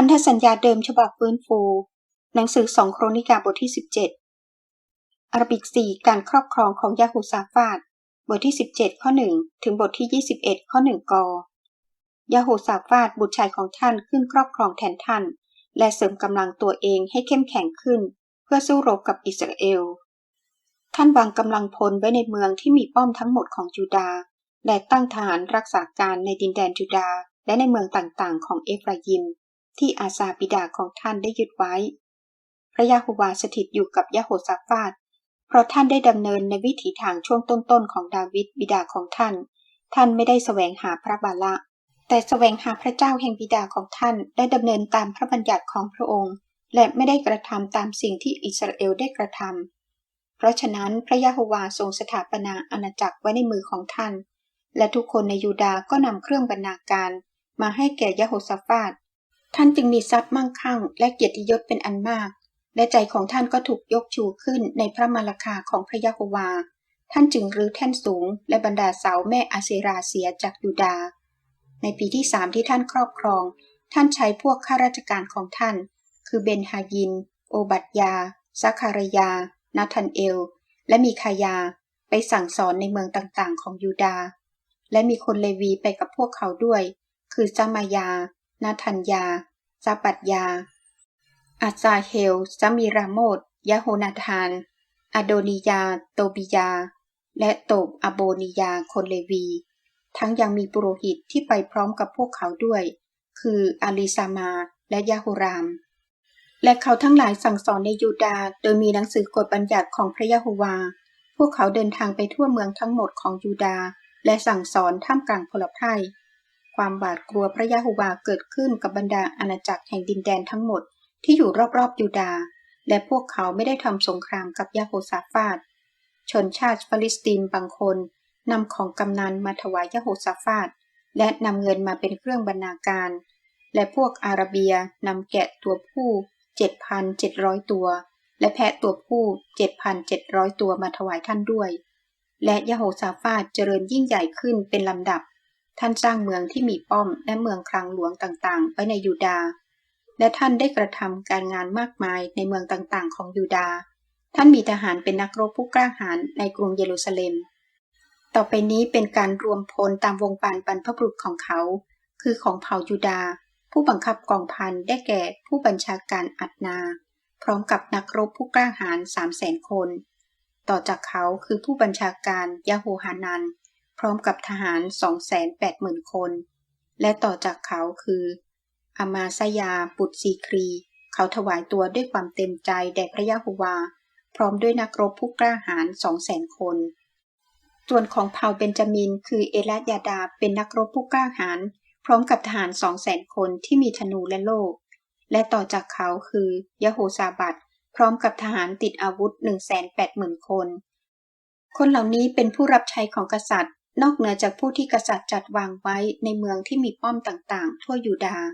พันธสัญญาเดิมฉบับฟื้นฟู หนังสือสองโครนิกาบทที่ 17 อารบิก 4 การครอบครองของยาฮูซาฟาดบทที่ 17 ข้อ 1 ถึงบทที่ 21 ข้อ 1 กอยาโฮซาฟาดบุตรชายของท่านขึ้นครอบครองแทนท่าน และเสริมกำลังตัวเองให้เข้มแข็งขึ้น เพื่อสู้รบกับอิสราเอล ท่านวางกำลังพลไว้ในเมืองที่มีป้อมทั้งหมดของจูดาห์และตั้งทหารรักษาการในดินแดนจูดาห์และในเมืองต่างๆ ของเอฟรายิม ที่อาซาบิดาของท่านได้ยึดไว้ พระยาโฮวาสถิตอยู่กับยาโฮซาฟาดเพราะท่านได้ดำเนินในวิถีทางช่วงต้นๆของดาวิดบิดาของท่าน ท่านไม่ได้แสวงหาพระบาละ แต่แสวงหาพระเจ้าแห่งบิดาของท่านได้ดำเนินตามพระบัญญัติของพระองค์ และไม่ได้กระทำตามสิ่งที่อิสราเอลได้กระทำเพราะฉะนั้นพระยาโฮวาทรงสถาปนาอาณาจักรไว้ในมือของท่าน และทุกคนในยูดาห์ก็นำเครื่องบรรณาการ มาให้แก่ยาโฮซาฟาด ท่านจึงมีทรัพย์มั่งคั่ง และเกียรติยศเป็นอันมาก และใจของท่านก็ถูกยกชูขึ้นในพระมาลคาของพระยะโฮวา ท่านจึงรื้อแท่นสูง และบรรดาเสาแม่อาเซราเสียจากยูดา ในปีที่สามที่ท่านครอบครอง ท่านใช้พวกข้าราชการของท่าน คือเบนฮายิน โอบัตยาซัคารยา นาทันเอล และมีคายา ไปสั่งสอนในเมืองต่างๆ ของยูดา และมีคนเลวีไปกับพวกเขาด้วย คือซามายา นาทัญญาซาปัตยา อาซาเฮลซามีราโมดยะโฮนาธาน อโดนิยา โตบิยา และโตบอโบนิยา คนเลวี ทั้งยังมีปุโรหิตที่ไปพร้อมกับพวกเขาด้วย คืออาลีซามาและยาโฮราม และเขาทั้งหลายสั่งสอนในยูดาห์โดยมีหนังสือกฎบัญญัติของพระยะโฮวา พวกเขาเดินทางไปทั่วเมืองทั้งหมดของยูดาห์และสั่งสอนท่ามกลางพลภัย ความบาดกลัวพระยะโฮวาเกิดขึ้นกับบรรดาอาณาจักรแห่งดินแดนทั้งหมดที่อยู่รอบๆยูดาและพวกเขาไม่ได้ทำสงครามกับยาโฮซาฟาดชนชาติฟลิสตินบางคนนำของกำนันมาถวายยาโฮซาฟาดและนำเงินมาเป็นเครื่องบรรณาการ และพวกอาราเบียนำแกะตัวผู้ 7,700 ตัว และแพะตัวผู้ 7,700 ตัวมาถวายท่านด้วย และยาโฮซาฟาดเจริญยิ่งใหญ่ขึ้นเป็นลำดับ ท่านสร้างเมืองที่มีป้อมและเมืองคลังหลวงต่างๆ ไว้ในยูดาห์ และท่านได้กระทำการงานมากมายในเมืองต่างๆ ของยูดาห์ ท่านมีทหารเป็นนักรบผู้กล้าหาญในกรุงเยรูซาเล็ม ต่อไปนี้เป็นการรวมพลตามวงปานบรรพบุรุษของเขา คือของเผ่ายูดาห์ผู้บังคับกองพันได้แก่ผู้บัญชาการอัดนา พร้อมกับนักรบผู้กล้าหาญสามแสนคน ต่อจากเขาคือผู้บัญชาการยาโฮฮานัน พร้อมกับทหาร 280,000 คน และต่อจากเขาคืออามาซยาบุตรซีครี เขาถวายตัวด้วยความเต็มใจแด่พระยะโฮวา พร้อมด้วยนักรบผู้กล้าหาญ200,000 คน ส่วนของเผ่าเบนจามิน คือเอลาดยาดาเป็นนักรบผู้กล้าหาญพร้อมกับทหาร 200,000 คนที่มีธนูและโล่และต่อจากเขาคือยะโฮซาบัตพร้อมกับทหารติดอาวุธ 180,000 คน คนเหล่านี้เป็นผู้รับใช้ของกษัตริย์ นอกเหนือจากผู้ที่กษัตริย์จัดวางไว้ในเมืองที่มีป้อมต่างๆ ทั่วยูดาห์